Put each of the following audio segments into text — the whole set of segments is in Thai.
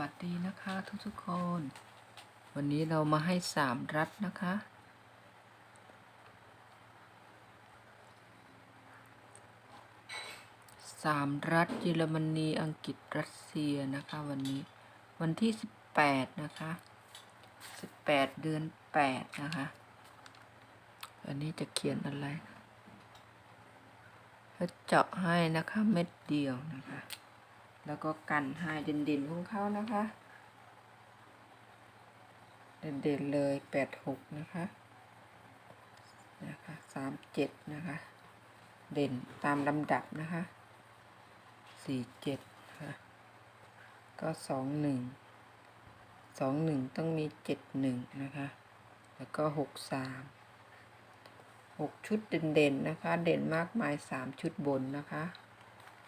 วัสดีนะคะทุกๆคน วันนี้เรามาให้สามรัฐนะคะ สามรัฐเยอรมนีอังกฤษรัสเซียนะคะวันนี้วันที่สิบแปดนะคะสิบแปดเดือนแปดนะคะอันนี้จะเขียนอะไรเขาเจาะให้นะคะเม็ดเดียวนะคะ แล้วก็กันให้เด่นๆของเขานะคะ เด่นๆเลยแปดหกนะคะนะคะสามเจ็ดนะคะ เด่นตามลำดับนะคะสี่เจ็ดค่ะก็สองหนึ่งสองหนึ่งต้องมีเจ็ดหนึ่งนะคะ แล้วก็หกสามหกชุดเด่นๆนะคะ เด่นมากมายสามชุดบนนะคะ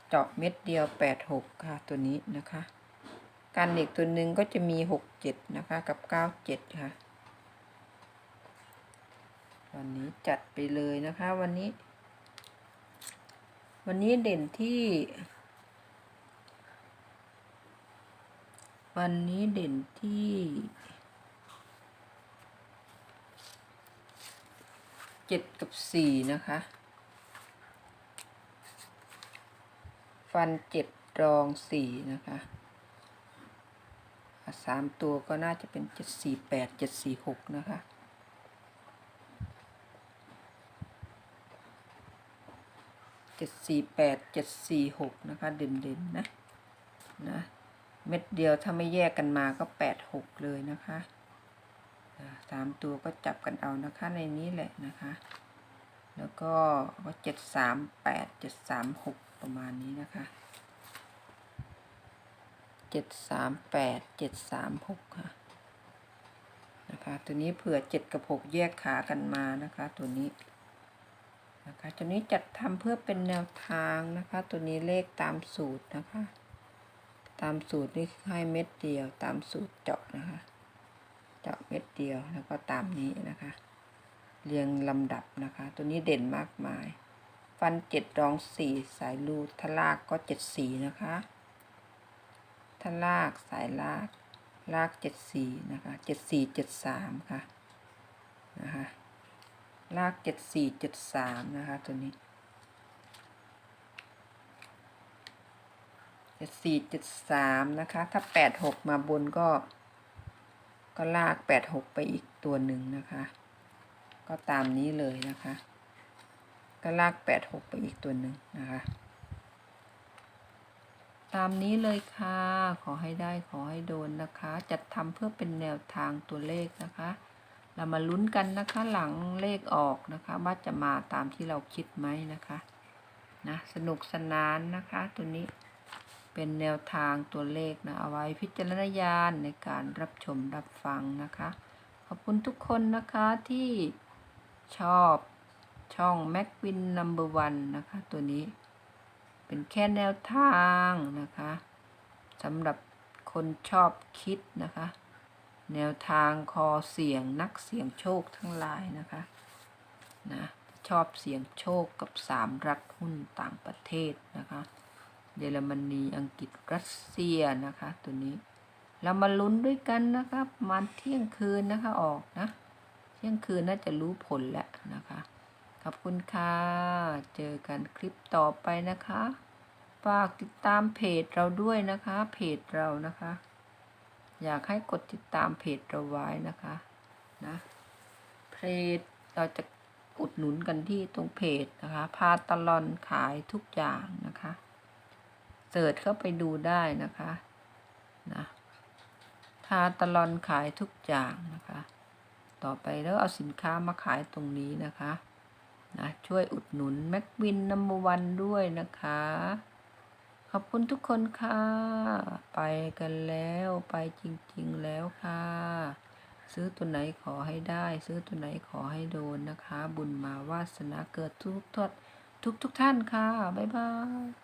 เจาะเม็ดเดียวแปดหกค่ะตัวนี้นะคะการอีกตัวหนึ่งก็จะมีหกเจ็ดนะคะกับเก้าเจ็ดค่ะ วันนี้จัดไปเลยนะคะวันนี้ วันนี้เด่นที่ วันนี้เด่นที่เจ็ดกับสี่นะคะ ฟันเจ็ดรองสี่นะคะสามตัวก็น่าจะเป็นเจ็ดสี่แปดเจ็ดสี่หกนะคะเจ็ดสี่แปดเจ็ดสี่หกนะคะเด่นๆนะนะเม็ดเดียวถ้าไม่แยกกันมาก็แปดหกเลยนะคะสามตัวก็จับกันเอานะคะในนี้แหละนะคะ แล้วก็ก็เจ็ดสามแปดเจ็ดสามหก ประมาณนี้นะคะเจ็ดสามแปดเจ็ดสามหกค่ะนะคะ ตัวนี้เผื่อเจ็ดกับหกแยกขากันมานะคะ ตัวนี้นะคะตัวนี้จัดทำเพื่อเป็นแนวทางนะคะ ตัวนี้เลขตามสูตรนะคะ ตามสูตรนี่ให้เม็ดเดียวตามสูตรเจาะนะคะ เจาะเม็ดเดียวแล้วก็ตามนี้นะคะ เรียงลำดับนะคะ ตัวนี้เด่นมากมาย ฟันเจ็ดรองสี่สายรูทลากก็เจ็ดสี่นะคะทลากสายลาก ลากเจ็ดสี่นะคะเจ็ดสี่เจ็ดสามค่ะนะคะลากเจ็ดสี่เจ็ดสามนะคะตัวนี้เจ็ดสี่เจ็ดสามนะคะ ถ้าแปดหกมาบนก็ ก็ลากแปดหกไปอีกตัวหนึ่งนะคะ ก็ตามนี้เลยนะคะ ก็ลากแปดหกไปอีกตัวหนึ่งนะคะ ตามนี้เลยค่ะ ขอให้ได้ขอให้โดนนะคะ จัดทำเพื่อเป็นแนวทางตัวเลขนะคะ เรามาลุ้นกันนะคะหลังเลขออกนะคะว่าจะมาตามที่เราคิดไหมนะคะนะสนุกสนานนะคะตัวนี้เป็นแนวทางตัวเลขนะเอาไว้พิจารณญาณในการรับชมรับฟังนะคะ ขอบคุณทุกคนนะคะที่ชอบ ช่องแม็กวินนัมเบอร์วันนะคะ ตัวนี้เป็นแค่แนวทางนะคะสำหรับคนชอบคิดนะคะ แนวทางคอเสียงนักเสียงโชคทั้งหลายนะคะนะชอบเสียงโชคกับสามรัฐหุ้นต่างประเทศนะคะเยอรมนีอังกฤษรัสเซียนะคะ ตัวนี้เรามาลุ้นด้วยกันนะคะประมาณเที่ยงคืนนะคะออกนะ เที่ยงคืนน่าจะรู้ผลแล้วนะคะ ขอบคุณค่ะ เจอกันคลิปต่อไปนะคะ ฝากติดตามเพจเราด้วยนะคะ เพจเรานะคะ อยากให้กดติดตามเพจเราไว้นะคะนะเพจเราจะอุดหนุนกันที่ตรงเพจนะคะ พาตลอนขายทุกอย่างนะคะเสิร์ชเข้าไปดูได้นะคะนะพาตลอนขายทุกอย่างนะคะ ต่อไปแล้วเอาสินค้ามาขายตรงนี้นะคะ นะช่วยอุดหนุนแม็กวินนัมเบอร์วันด้วยนะคะ ขอบคุณทุกคนค่ะ ไปกันแล้วไปจริง ๆแล้วค่ะ ซื้อตัวไหนขอให้ได้ ซื้อตัวไหนขอให้โดนนะคะ บุญมาวาสนาเกิดทุกทุกทุกทุกท่านค่ะ บ๊ายบาย